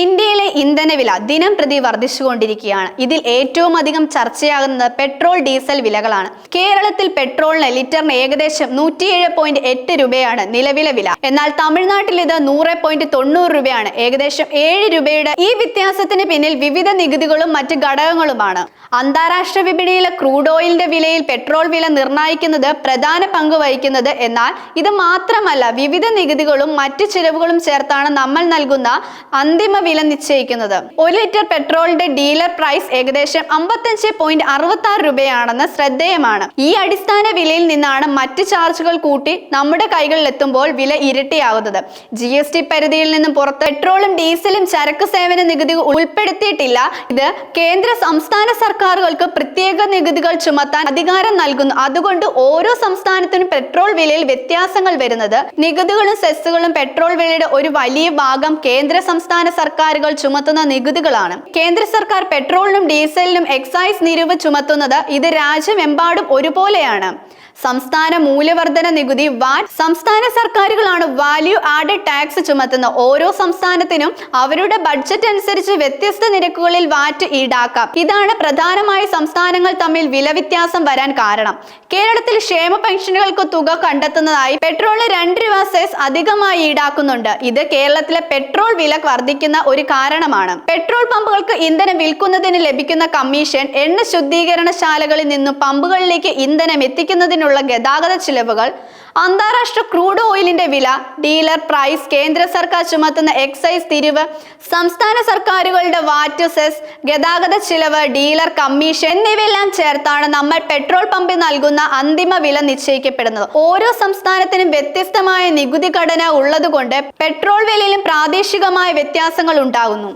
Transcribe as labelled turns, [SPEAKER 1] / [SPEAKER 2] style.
[SPEAKER 1] ഇന്ത്യയിലെ ഇന്ധനവില ദിനം പ്രതി വർദ്ധിച്ചുകൊണ്ടിരിക്കുകയാണ്. ഇതിൽ ഏറ്റവും അധികം ചർച്ചയാകുന്നത് പെട്രോൾ ഡീസൽ വിലകളാണ്. കേരളത്തിൽ പെട്രോളിന് ലിറ്ററിന് ഏകദേശം നൂറ്റിയേഴ് പോയിന്റ് എട്ട് രൂപയാണ് നിലവിലെ വില. എന്നാൽ തമിഴ്നാട്ടിൽ ഇത് നൂറ് പോയിന്റ് തൊണ്ണൂറ് രൂപയാണ്. ഏകദേശം ഏഴ് രൂപയുടെ ഈ വ്യത്യാസത്തിന് പിന്നിൽ വിവിധ നികുതികളും മറ്റ് ഘടകങ്ങളുമാണ്. അന്താരാഷ്ട്ര വിപണിയിലെ ക്രൂഡ് ഓയിലിന്റെ വിലയിൽ പെട്രോൾ വില നിർണയിക്കുന്നത് പ്രധാന പങ്ക് വഹിക്കുന്നത് എന്നാൽ ഇത് മാത്രമല്ല വിവിധ നികുതികളും മറ്റ് ചിലവുകളും ചേർത്താണ് നമ്മൾ നൽകുന്ന അന്തിമ വില നിശ്ചയിക്കുന്നത്. ഒരു ലിറ്റർ പെട്രോളിന്റെ ഡീലർ പ്രൈസ് ഏകദേശം അമ്പത്തഞ്ച് പോയിന്റ് അറുപത്തി ആറ് രൂപയാണെന്ന് ശ്രദ്ധേയമാണ്. ഈ അടിസ്ഥാന വിലയിൽ നിന്നാണ് മറ്റ് ചാർജുകൾ കൂട്ടി നമ്മുടെ കൈകളിൽ എത്തുമ്പോൾ വില ഇരട്ടിയാവുന്നത്. ജി എസ് ടി പരിധിയിൽ നിന്നും പുറത്ത് പെട്രോളും ഡീസലും ചരക്ക് സേവന നികുതി ഉൾപ്പെടുത്തിയിട്ടില്ല. ഇത് കേന്ദ്ര സംസ്ഥാന സർക്കാരുകൾക്ക് പ്രത്യേക നികുതികൾ ചുമത്താൻ അധികാരം നൽകുന്നു. അതുകൊണ്ട് ഓരോ സംസ്ഥാനത്തിനും പെട്രോൾ വിലയിൽ വ്യത്യാസങ്ങൾ വരുന്നത് നികുതികളും സെസ്സുകളും പെട്രോൾ വിലയുടെ ഒരു വലിയ ഭാഗം കേന്ദ്ര സംസ്ഥാന സർക്കാരുകൾ ചുമത്തുന്ന നികുതികളാണ്. കേന്ദ്ര സർക്കാർ പെട്രോളിനും ഡീസലിനും എക്സൈസ് നിരവ് ചുമത്തുന്നത് ഇത് രാജ്യമെമ്പാടും ഒരുപോലെയാണ്. സംസ്ഥാന മൂല്യവർധന നികുതി വാറ്റ് സംസ്ഥാന സർക്കാരുകളാണ് വാല്യൂ ആഡഡ് ടാക്സ് ചുമത്തുന്ന ഓരോ സംസ്ഥാനത്തിനും അവരുടെ ബഡ്ജറ്റ് അനുസരിച്ച് വ്യത്യസ്ത നിരക്കുകളിൽ വാറ്റ് ഈടാക്കാം. ഇതാണ് പ്രധാനമായി സംസ്ഥാനങ്ങൾ തമ്മിൽ വില വ്യത്യാസം വരാൻ കാരണം. കേരളത്തിൽ ക്ഷേമ പെൻഷനുകൾക്ക് തുക കണ്ടെത്തുന്നതായി പെട്രോളിന് രണ്ട് രൂപ സെസ് അധികമായി ഈടാക്കുന്നുണ്ട്. ഇത് കേരളത്തിലെ പെട്രോൾ വില വർദ്ധിക്കുന്ന ഒരു കാരണമാണ്. പെട്രോൾ പമ്പുകൾക്ക് ഇന്ധനം വിൽക്കുന്നതിന് ലഭിക്കുന്ന കമ്മീഷൻ എണ്ണ ശുദ്ധീകരണശാലകളിൽ നിന്നും പമ്പുകളിലേക്ക് ഇന്ധനം എത്തിക്കുന്നതിനുള്ള ഗതാഗത ചിലവുകൾ അന്താരാഷ്ട്ര ക്രൂഡ് ഓയിലിന്റെ വില ഡീലർ പ്രൈസ് കേന്ദ്ര സർക്കാർ ചുമത്തുന്ന എക്സൈസ് തിരിവ് സംസ്ഥാന സർക്കാരുകളുടെ വാറ്റ് സെസ് ഗതാഗത ചിലവ് ഡീലർ കമ്മീഷൻ എന്നിവയെല്ലാം ചേർത്താണ് നമ്മൾ പെട്രോൾ പമ്പിൽ നൽകുന്ന അന്തിമ വില നിശ്ചയിക്കപ്പെടുന്നത്. ഓരോ സംസ്ഥാനത്തിനും വ്യത്യസ്തമായ നികുതി ഘടന ഉള്ളതുകൊണ്ട് പെട്രോൾ വിലയിലും പ്രാദേശികമായ വ്യത്യാസങ്ങൾ ഉണ്ടാകുന്നു.